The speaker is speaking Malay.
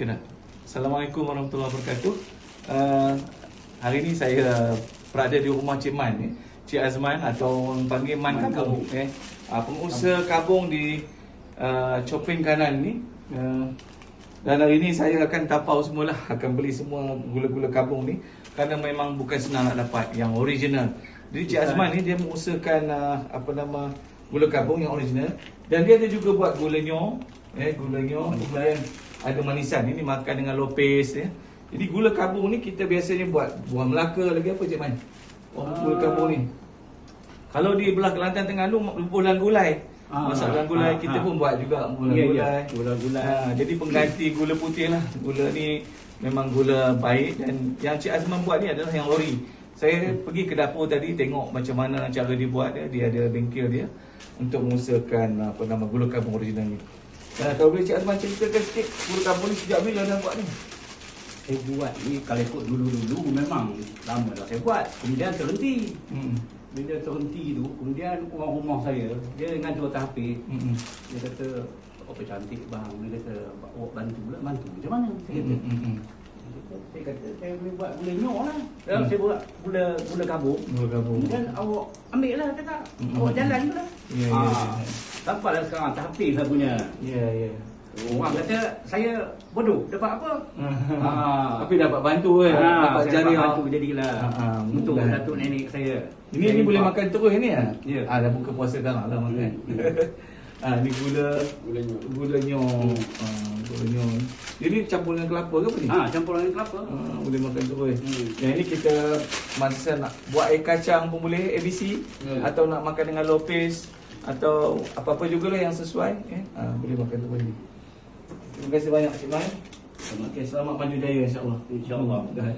Dah. Assalamualaikum warahmatullahi wabarakatuh. Uh, hari ni saya berada di rumah Cik Man ni. Cik Azman atau orang panggil Man Kabung eh. Uh, pengusaha kabung di uh, Chopin kanan ni. Uh, dan hari ni saya akan tapau semualah akan beli semua gula-gula kabung ni kerana memang bukan senang nak dapat yang original. Jadi Cik Azman ni dia mengusahakan uh, apa nama gula kabung yang original dan dia ada juga buat gula nyo, eh gula nyo kemudian ada manisan ini makan dengan lopes ya. Jadi gula kabung ni kita biasanya buat buah Melaka lagi apa Cik Man? Oh, gula kabung ni. Kalau di belah Kelantan Terengganu bulan gulai. Ah, Masak bulan gulai ah, kita ah. pun buat juga bulan Ya, ya. gulai. Gula gulai. Ha, jadi pengganti gula putih lah. Gula ni memang gula baik dan yang Cik Azman buat ni adalah yang ori. Saya pergi ke dapur tadi tengok macam mana cara dia buat dia. Dia ada bengkel dia untuk mengusahakan apa nama gula kabung original ni. Uh, kalau boleh Cik Azman ceritakan sikit kabung ni sejak bila dah buat ni? Saya buat ni kalau ikut dulu-dulu memang lama dah saya buat. Kemudian terhenti. Hmm. Bila terhenti tu, kemudian orang rumah saya, dia dengan tu tahfiz, Hmm. dia kata, apa cantik bang, dia kata, awak bantu pula, bantu macam mana? Saya kata, Hmm. Hmm. saya kata, saya boleh buat gula nyok lah. Dan Hmm. saya buat gula gula kabung. Gula kabung. Kemudian awak ambil lah cakap, Hmm. awak jalan je lah. Ya, ya, Ah, ya. Sampailah sekarang tahfiz saya punya. Ya, ya. Orang kata saya bodoh, dapat apa? Ah. Tapi dapat bantu kan? Ah, dapat jari dapat awak. bantu jadilah Ah, ah, untuk mudah. datuk nenek saya. Ini ni boleh makan terus ni ah. Ya. Ah dah buka puasa dah lah makan. Hmm. ah ni gula Gula nyok. gula nyo. Ah gula nyo. Jadi campur dengan kelapa ke apa ni? Ah, campur dengan kelapa. Ah, boleh makan terus. Hmm. Yang ini kita masa nak buat air kacang pun boleh ABC Hmm. atau nak makan dengan lopes atau apa-apa jugalah yang sesuai eh. Ah boleh makan terus ni. Terima kasih banyak Cik. Selamat Okey, selamat maju jaya insya-Allah. InsyaAllah. Dah.